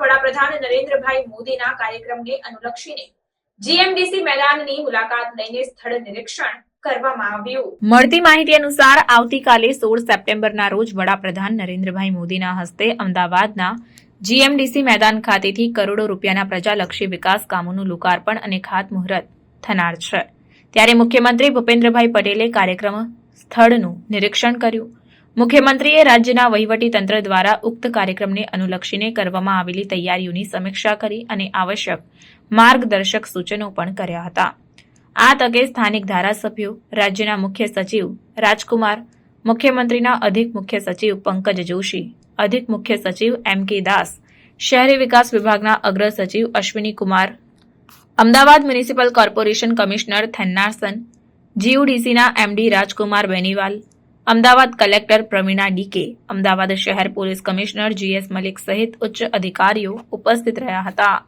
વડાપ્રધાન નરેન્દ્રભાઈ મોદીના કાર્યક્રમને અનુલક્ષીને જીએમડીસી મેદાનની મુલાકાત લઈને સ્થળ નિરીક્ષણ મળતી માહિતી અનુસાર આવતીકાલે સોળ સપ્ટેમ્બરના રોજ વડાપ્રધાન નરેન્દ્રભાઈ મોદીના હસ્તે અમદાવાદના જીએમડીસી મેદાન ખાતેથી કરોડો રૂપિયાના પ્રજાલક્ષી વિકાસ કામોનું લોકાર્પણ અને ખાતમુહૂર્ત થનાર છે. ત્યારે મુખ્યમંત્રી ભૂપેન્દ્રભાઈ પટેલે કાર્યક્રમ સ્થળનું નિરીક્ષણ કર્યું. મુખ્યમંત્રીએ રાજ્યના તંત્ર દ્વારા ઉક્ત કાર્યક્રમને અનુલક્ષીને કરવામાં આવેલી તૈયારીઓની સમીક્ષા કરી અને આવશ્યક માર્ગદર્શક સૂચનો પણ કર્યા હતા. આ તકે સ્થાનિક ધારાસભ્યો, રાજ્યના મુખ્ય સચિવ રાજકુમાર, મુખ્યમંત્રીના અધિક મુખ્ય સચિવ પંકજ જોશી, અધિક મુખ્ય સચિવ એમ કે દાસ, શહેરી વિકાસ વિભાગના અગ્ર સચિવ Ashwini Kumar, Ahmedabad municipal corporation commissioner Thennarasan જીયુડીસીના MD Rajkumar Beniwal Ahmedabad collector Praveena D K, Ahmedabad શહેર પોલીસ કમિશનર જીએસ મલિક સહિત ઉચ્ચ અધિકારીઓ ઉપસ્થિત રહ્યા હતા.